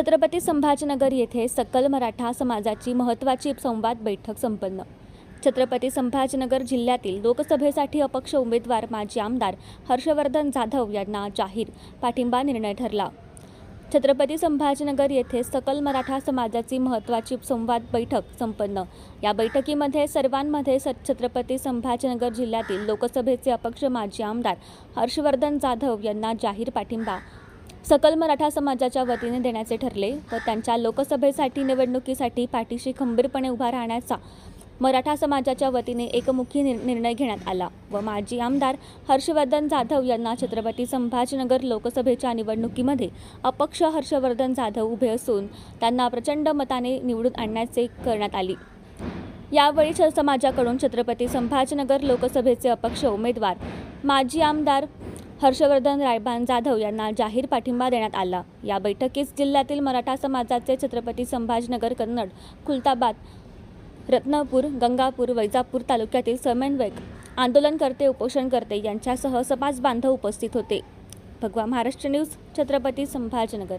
छत्रपती संभाजीनगर येथे सकल मराठा समाजाची महत्त्वाची संवाद बैठक संपन्न. छत्रपती संभाजीनगर जिल्ह्यातील लोकसभेसाठी अपक्ष उमेदवार माजी आमदार हर्षवर्धन जाधव यांना जाहीर पाठिंबा निर्णय ठरला. छत्रपती संभाजीनगर येथे सकल मराठा समाजाची महत्त्वाची संवाद बैठक संपन्न. या बैठकीमध्ये सर्वांमध्ये स छत्रपती संभाजीनगर जिल्ह्यातील लोकसभेचे अपक्ष माजी आमदार हर्षवर्धन जाधव यांना जाहीर पाठिंबा सकल मराठा समाजाच्या वतीने देण्याचे ठरले व त्यांच्या लोकसभेसाठी निवडणुकीसाठी पाठीशी खंबीरपणे उभा राहण्याचा मराठा समाजाच्या वतीने एकमुखी निर- निर्णय घेण्यात आला व माजी आमदार हर्षवर्धन जाधव यांना छत्रपती संभाजीनगर लोकसभेच्या निवडणुकीमध्ये अपक्ष हर्षवर्धन जाधव उभे असून त्यांना प्रचंड मताने निवडून आणण्याचे करण्यात आली. यावेळी छ- समाजाकडून छत्रपती संभाजीनगर लोकसभेचे अपक्ष उमेदवार माजी आमदार हर्षवर्धन रायबान जाधव यांना जाहीर पाठिंबा देण्यात आला. या बैठकीस जिल्ह्यातील मराठा समाजाचे छत्रपती संभाजनगर कन्नड खुलताबाद रत्नापूर गंगापूर वैजापूर तालुक्यातील समन्वयक आंदोलनकर्ते उपोषणकर्ते यांच्यासह समाज बांधव उपस्थित होते. भगवा महाराष्ट्र न्यूज छत्रपती संभाजनगर.